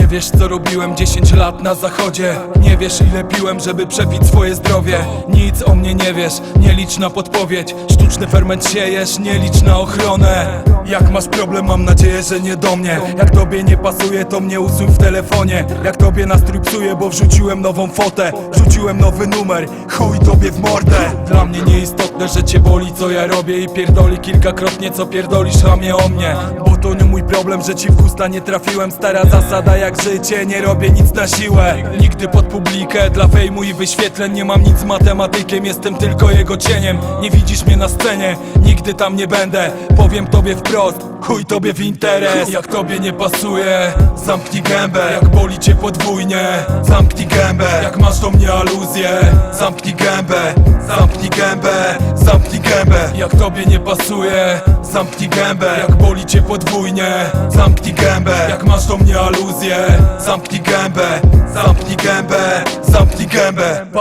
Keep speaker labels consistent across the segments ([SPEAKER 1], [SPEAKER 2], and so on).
[SPEAKER 1] Nie wiesz co robiłem 10 lat na zachodzie. Nie wiesz ile piłem, żeby przebić swoje zdrowie. Nic o mnie nie wiesz, nie licz na podpowiedź. Sztuczny ferment siejesz, nie licz na ochronę. Jak masz problem, mam nadzieję, że nie do mnie. Jak tobie nie pasuje, to mnie usuń w telefonie. Jak tobie nastrój psuje, bo wrzuciłem nową fotę. Wrzuciłem nowy numer, chuj tobie w mordę. Dla mnie nieistotne, że cię boli co ja robię I pierdoli kilkakrotnie co pierdolisz ramię o mnie. Bo to nie mój problem, że ci w gusta nie trafiłem. Stara zasada jak życie, nie robię nic na siłę. Nigdy pod publikę, dla fejmu i wyświetleń Nie mam nic z matematykiem, jestem tylko jego cieniem. Nie widzisz mnie na scenie, nigdy tam nie będę. Powiem tobie wprost, chuj tobie w interes. Jak tobie nie pasuje, zamknij gębę. Jak boli cię podwójnie, zamknij gębę. Jak masz do mnie aluzję, zamknij gębę Zamknij gębę, zamknij gębę. Jak tobie nie pasuje, zamknij gębę. Jak boli cię podwójnie, zamknij gębę. Jak masz do mnie aluzję, zamknij gębę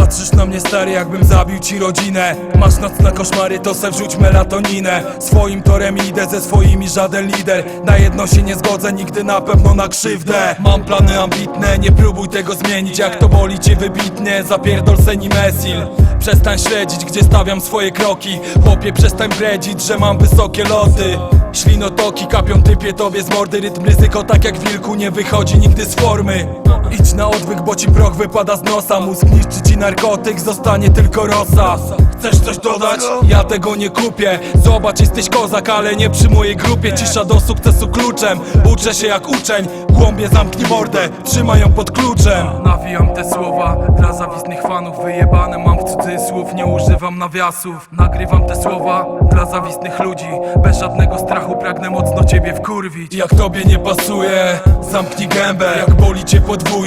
[SPEAKER 1] Patrzysz na mnie stary jakbym zabił ci rodzinę. Masz nocne koszmary to se wrzuć melatoninę. Swoim torem idę ze swoimi żaden lider. Na jedno się nie zgodzę, nigdy na pewno na krzywdę. Mam plany ambitne, nie próbuj tego zmienić. Jak to boli cię wybitnie, zapierdol seni mesil Przestań śledzić, gdzie stawiam swoje kroki. Chłopie, przestań bredzić, że mam wysokie loty. Ślinotoki kapią typie tobie z mordy Rytm ryzyko tak jak wilku nie wychodzi nigdy z formy Idź na odwyk, bo ci proch wypada z nosa. Mózg niszczy ci narkotyk, zostanie tylko rosa. Chcesz coś dodać? Ja tego nie kupię. Zobacz, jesteś kozak, ale nie przy mojej grupie. Cisza do sukcesu kluczem. Uczę się jak uczeń. Głąbie zamknij mordę, trzymaj ją pod kluczem. Nawijam te słowa dla zawistnych fanów. Wyjebane mam w cudzysłów, nie używam nawiasów. Nagrywam te słowa dla zawistnych ludzi. Bez żadnego strachu pragnę mocno ciebie wkurwić. Jak tobie nie pasuje, zamknij gębę. Jak boli cię podwójnie,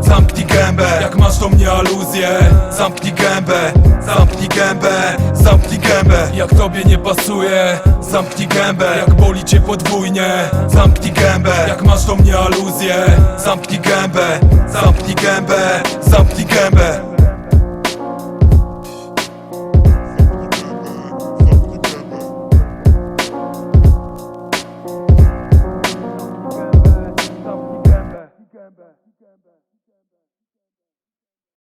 [SPEAKER 1] zamknij gębę. Jak masz do mnie aluzję, zamknij gębę Zamknij gębę, zamknij gębę. Jak tobie nie pasuje, zamknij gębę. Jak boli cię podwójnie, zamknij gębę. Jak masz do mnie aluzję, zamknij gębę Zamknij gębę,